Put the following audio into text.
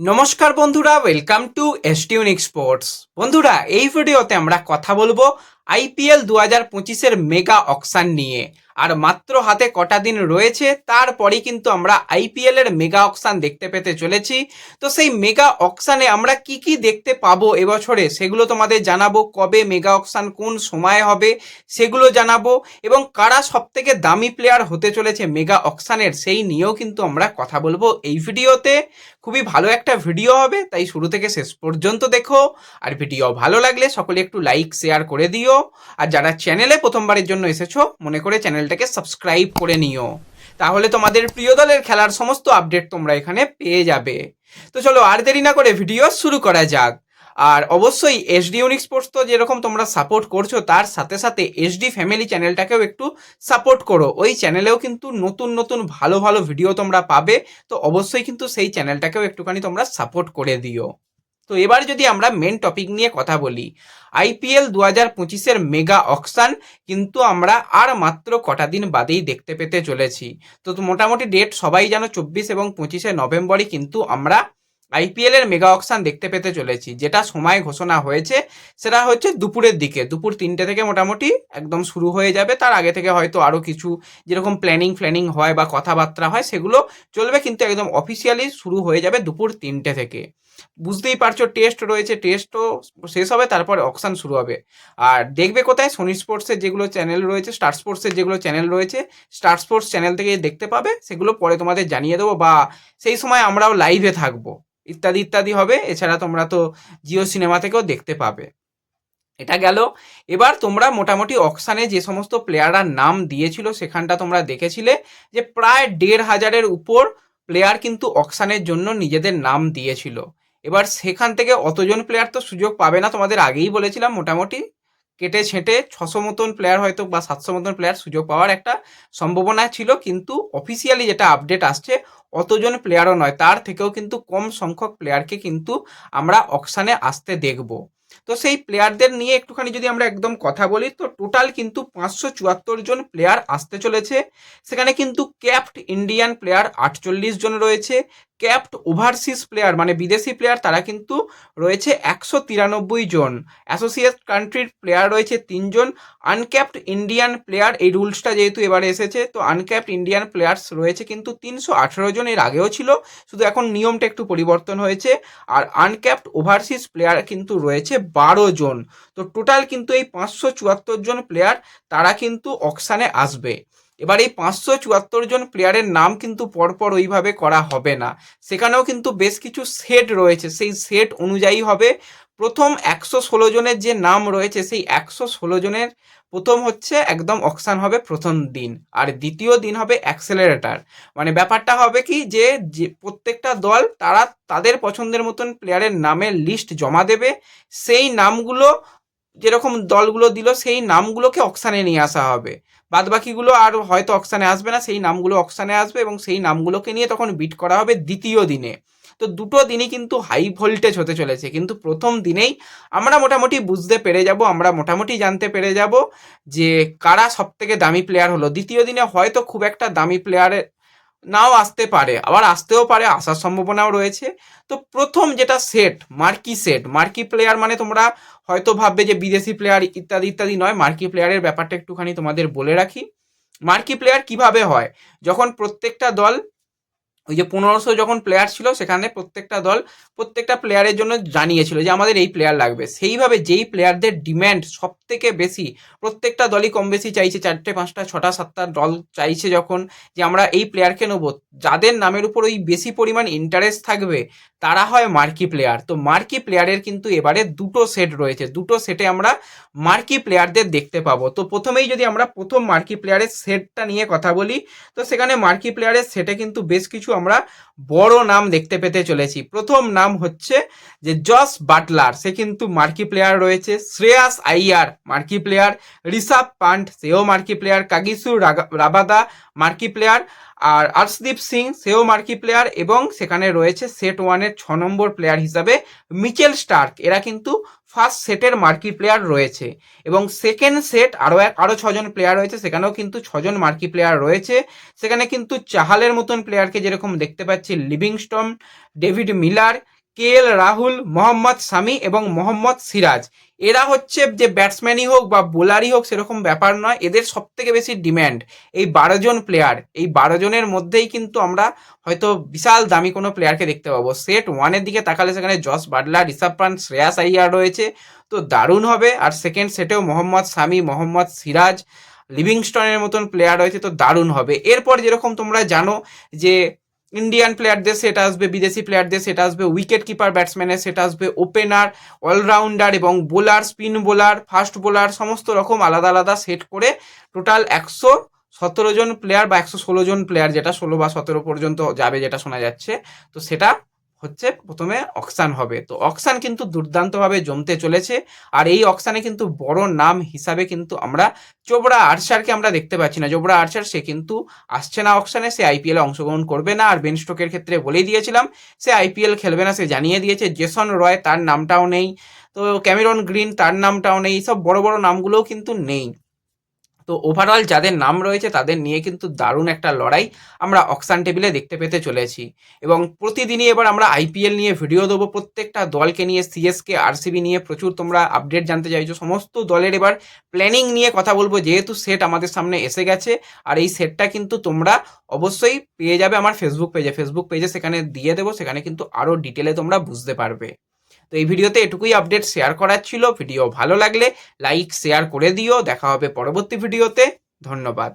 নমস্কার বন্ধুরা welcome to এসটিউনিক sports বন্ধুরা এই ভিডিওতে আমরা কথা বলব আইপিএল দু হাজার পঁচিশের মেগা অকশান নিয়ে। আর মাত্র হাতে কটা দিন রয়েছে, তারপরেই কিন্তু আমরা আইপিএল এর মেগা অকশান দেখতে পেতে চলেছি। তো সেই মেগা অকশানে আমরা কি কি দেখতে পাবো এবছরে, সেগুলো তোমাদের জানাব। কবে মেগা অকশান কোন সময় হবে, সেগুলো জানাব। এবং কারা সব থেকে দামি প্লেয়ার হতে চলেছে মেগা অকশানের, সেই নিয়েও কিন্তু আমরা কথা বলব এই ভিডিওতে। খুবই ভালো একটা ভিডিও হবে, তাই শুরু থেকে শেষ পর্যন্ত দেখো। আর ভিডিও ভালো লাগলে সকলে একটু লাইক, শেয়ার করে দিও। আর যারা চ্যানেলে প্রথমবারের জন্য এসেছ, মনে করে চ্যানেলটাকে সাবস্ক্রাইব করে নিও। তাহলে তোমাদের প্রিয় দলের খেলার সমস্ত আপডেট তোমরা এখানে পেয়ে যাবে। তো চলো আর দেরি না করে ভিডিও শুরু করা যাক। আর অবশ্যই এসডি ইউনিক স্পোর্টস তো যেরকম তোমরা সাপোর্ট করছ, তার সাথে সাথে এসডি ফ্যামিলি চ্যানেলটাকেও একটু সাপোর্ট করো। ওই চ্যানেলেও কিন্তু নতুন নতুন, ভালো ভালো ভিডিও তোমরা পাবে। তো অবশ্যই কিন্তু সেই চ্যানেলটাকেও একটুখানি তোমরা সাপোর্ট করে দিও। তো এবার যদি আমরা মেন টপিক নিয়ে কথা বলি আইপিএল দু হাজার পঁচিশের মেগা অকশান কিন্তু আমরা আর মাত্র কটা দিন বাদেই দেখতে পেতে চলেছি। তো মোটামুটি ডেট সবাই জানো চব্বিশ এবং পঁচিশে নভেম্বরই কিন্তু আমরা আইপিএল এর মেগা অকশান দেখতে পেতে চলেছি। যেটা সময় ঘোষণা হয়েছে, সেটা হচ্ছে দুপুরের দিকে। দুপুর তিনটে থেকে মোটামুটি একদম শুরু হয়ে যাবে। তার আগে থেকে হয়তো আরও কিছু যেরকম প্ল্যানিং ফ্ল্যানিং হয় বা কথাবার্তা হয়, সেগুলো চলবে কিন্তু একদম অফিসিয়ালি শুরু হয়ে যাবে দুপুর তিনটে থেকে। বুঝতেই পারছ টেস্ট রয়েছে টেস্টও শেষ হবে, তারপর অকশান শুরু হবে। আর দেখবে কোথায়? সোনি স্পোর্টসের যেগুলো চ্যানেল রয়েছে স্টার স্পোর্টসের যেগুলো চ্যানেল রয়েছে স্টার স্পোর্টস চ্যানেল থেকে দেখতে পাবে, সেগুলো পরে তোমাদের জানিয়ে দেবো বা সেই সময় আমরাও লাইভে থাকব। ইত্যাদি ইত্যাদি হবে, এছাড়া তোমরা তো জিও সিনেমা থেকেও দেখতে পাবে। এটা গেল। এবার তোমরা মোটামুটি অকশানে যে সমস্ত প্লেয়াররা নাম দিয়েছিল, সেখানটা তোমরা দেখেছিলে, যে প্রায় দেড় হাজারের উপর প্লেয়ার কিন্তু অকশানের জন্য নিজেদের নাম দিয়েছিল। এবার সেখান থেকে অতজন প্লেয়ার তো সুযোগ পাবে না, তোমাদের আগেই বলেছিলাম মোটামুটি। কেটে ছেঁটে ছশো মতন প্লেয়ার হয়তো বা সাতশো মতন প্লেয়ার সুযোগ পাওয়ার একটা সম্ভাবনা ছিল, কিন্তু অফিসিয়ালি যেটা আপডেট আসছে, অতজন প্লেয়ারও নয়, তার থেকেও কিন্তু কম সংখ্যক প্লেয়ারকে কিন্তু আমরা অকশানে আসতে দেখব। তো সেই প্লেয়ারদের নিয়ে একটুখানি যদি আমরা একদম কথা বলি, তো টোটাল কিন্তু পাঁচশো চুয়াত্তর জন প্লেয়ার আসতে চলেছে। সেখানে কিন্তু ক্যাপ্ট ইন্ডিয়ান প্লেয়ার আটচল্লিশ জন রয়েছে ক্যাপ্ট ওভারসিজ প্লেয়ার মানে বিদেশি প্লেয়ার তারা কিন্তু রয়েছে একশো তিরানব্বই জন। অ্যাসোসিয়েট কান্ট্রির প্লেয়ার রয়েছে তিনজন। আনক্যাপ্ট ইন্ডিয়ান প্লেয়ার এই রুলসটা যেহেতু এবারে এসেছে, তো আনক্যাপ্ট ইন্ডিয়ান প্লেয়ার্স রয়েছে কিন্তু তিনশো আঠেরো জন, এর আগেও ছিল। শুধু এখন নিয়মটা একটু পরিবর্তন হয়েছে। আর আনক্যাপ্ট ওভারসিজ প্লেয়ার কিন্তু রয়েছে বারো জন। তো টোটাল কিন্তু এই পাঁচশো চুয়াত্তর জন প্লেয়ার তারা কিন্তু অকশানে আসবে। এবার এই পাঁচশো চুয়াত্তর জন প্লেয়ারের নাম কিন্তু পরপর ওইভাবে করা হবে না। সেখানেও কিন্তু বেশ কিছু সেট রয়েছে। সেই সেট অনুযায়ী হবে প্রথম একশো ষোলো জনের যে নাম রয়েছে, সেই একশো ষোলো জনের প্রথম হচ্ছে একদম অকশান হবে প্রথম দিন। আর দ্বিতীয় দিন হবে অ্যাক্সেলারেটার মানে ব্যাপারটা হবে কি যে প্রত্যেকটা দল তারা তাদের পছন্দের মতন প্লেয়ারের নামের লিস্ট জমা দেবে। সেই নামগুলো যেরকম দলগুলো দিল, সেই নামগুলোকে অকশানে নিয়ে আসা হবে। বাদ বাকিগুলো আর হয়তো অকশানে আসবে না, সেই নামগুলো অকশানে আসবে এবং সেই নামগুলোকে নিয়ে তখন বিট করা হবে দ্বিতীয় দিনে। তো দুটো দিনই কিন্তু হাই ভোল্টেজ হতে চলেছে, কিন্তু প্রথম দিনেই আমরা মোটামুটি বুঝতে পেরে যাব, আমরা মোটামুটি জানতে পেরে যাব যে কারা সব থেকে দামি প্লেয়ার হলো। দ্বিতীয় দিনে হয়তো খুব একটা দামি প্লেয়ারের নাও আসতে পারে। আবার আসতেও পারে, আসার সম্ভাবনাও রয়েছে। তো প্রথম যেটা set marquee set marquee player মানে তোমরা হয়তো ভাববে যে বিদেশি প্লেয়ার ইত্যাদি ইত্যাদি নয়। মার্কি প্লেয়ারের ব্যাপারটা একটুখানি তোমাদের বলে রাখি। মার্কি প্লেয়ার কীভাবে হয়? যখন প্রত্যেকটা দল ওই যে পনেরোশো যখন প্লেয়ার ছিল, সেখানে প্রত্যেকটা দল প্রত্যেকটা প্লেয়ারের জন্য জানিয়েছিল যে আমাদের এই প্লেয়ার লাগবে। সেইভাবে যেই প্লেয়ারদের ডিম্যান্ড সব থেকে বেশি, প্রত্যেকটা দলই কম বেশি চাইছে, চারটে, পাঁচটা, ছটা, সাতটা দল চাইছে যখন যে আমরা এই প্লেয়ারকে নেব। যাদের নামের উপর ওই বেশি পরিমাণ ইন্টারেস্ট থাকবে, তারা হয় মার্কি প্লেয়ার তো মার্কি প্লেয়ারের কিন্তু এবারে দুটো সেট রয়েছে। দুটো সেটে আমরা মার্কি প্লেয়ারদের দেখতে পাবো। তো প্রথমেই যদি আমরা প্রথম মার্কি প্লেয়ারের সেটটা নিয়ে কথা বলি, তো সেখানে মার্কি প্লেয়ারের সেটে কিন্তু বেশ কিছু আমরা বড় নাম দেখতে পেতে চলেছি। প্রথম নাম হচ্ছে যে জস বাটলার। সে কিন্তু মার্কি প্লেয়ার রয়েছে। Shreyas Iyer, marquee player. Rishabh Pant, সেও marquee player. Kagiso Rabada marquee player. আর আর্শদীপ সিং, সেও মার্কি প্লেয়ার এবং সেখানে রয়েছে সেট ওয়ানের ছ নম্বর প্লেয়ার হিসাবে মিচেল স্টার্ক। এরা কিন্তু ফার্স্ট সেটের মার্কি প্লেয়ার রয়েছে এবং সেকেন্ড সেট আরও এক আরও ছজন প্লেয়ার রয়েছে, সেখানেও কিন্তু ছজন মার্কি প্লেয়ার রয়েছে। সেখানে কিন্তু চাহালের মতন প্লেয়ারকে যেরকম দেখতে পাচ্ছি, Livingstone, David Miller K L Rahul, Mohammed Shami এবং মোহাম্মদ সিরাজ। এরা হচ্ছে যে ব্যাটসম্যানই হোক বা বোলারই হোক, সেরকম ব্যাপার নয়। এদের সব থেকে বেশি ডিম্যান্ড এই বারো জন প্লেয়ার এই বারো জনের মধ্যেই কিন্তু আমরা হয়তো বিশাল দামি কোনো প্লেয়ারকে দেখতে পাবো। সেট ওয়ানের দিকে তাকালে সেখানে জস বাটলার, ঋষভ পান্ট শ্রেয়াস আইয়ার রয়েছে। তো দারুণ হবে। আর সেকেন্ড সেটেও মোহাম্মদ শামি, মোহাম্মদ সিরাজ, লিভিংস্টনের মতন প্লেয়ার রয়েছে। তো দারুণ হবে। এরপর যেরকম তোমরা জানো যে ইন্ডিয়ান প্লেয়ারদের সেট আসবে, বিদেশি প্লেয়ারদের সেট আসবে উইকেট কিপার ব্যাটসম্যানের সেট আসবে ওপেনার অলরাউন্ডার এবং bowler spin bowler fast bowler সমস্ত রকম আলাদা আলাদা সেট করে টোটাল একশো সতেরো জন প্লেয়ার বা একশো ষোলো জন প্লেয়ার যেটা ষোলো বা সতেরো পর্যন্ত যাবে যেটা শোনা যাচ্ছে। তো সেটা হচ্ছে প্রথমে অকশান হবে। তো অকশান কিন্তু দুর্দান্তভাবে জমতে চলেছে আর এই অকশানে কিন্তু বড় নাম হিসাবে কিন্তু আমরা চোপড়া আর্চারকে আমরা দেখতে পাচ্ছি না। চোপড়া আর্চার, সে কিন্তু আসছে না অকশানে সে আইপিএল অংশগ্রহণ করবে না। আর বেন স্টোকের ক্ষেত্রে বলেই দিয়েছিলাম, সে আইপিএল খেলবে না, সে জানিয়ে দিয়েছে। জেসন রয় তার নামটাও নেই, তো ক্যামেরন গ্রিন তার নামটাও নেই, সব বড় বড় নামগুলোও কিন্তু নেই। তো ওভারঅল যাদের নাম রয়েছে তাদের নিয়ে কিন্তু দারুণ একটা লড়াই আমরা অক্সান টেবিলে দেখতে পেতে চলেছি। এবং প্রতিদিনই এবার আমরা আইপিএল নিয়ে ভিডিও দেবো। প্রত্যেকটা দলকে নিয়ে সিএসকে আরসিবি নিয়ে প্রচুর তোমরা আপডেট জানতে চাইছো। সমস্ত দলের এবার প্ল্যানিং নিয়ে কথা বলব। যেহেতু সেট আমাদের সামনে এসে গেছে, আর এই সেটটা কিন্তু তোমরা অবশ্যই পেয়ে যাবে আমার ফেসবুক পেজে ফেসবুক পেজে সেখানে দিয়ে দেবো, সেখানে কিন্তু আরও ডিটেলে তোমরা বুঝতে পারবে। তো এই ভিডিওতে এটুকুই আপডেট শেয়ার করার ছিল। ভিডিও ভালো লাগলে লাইক শেয়ার করে দিও। দেখা হবে পরবর্তী ভিডিওতে। ধন্যবাদ।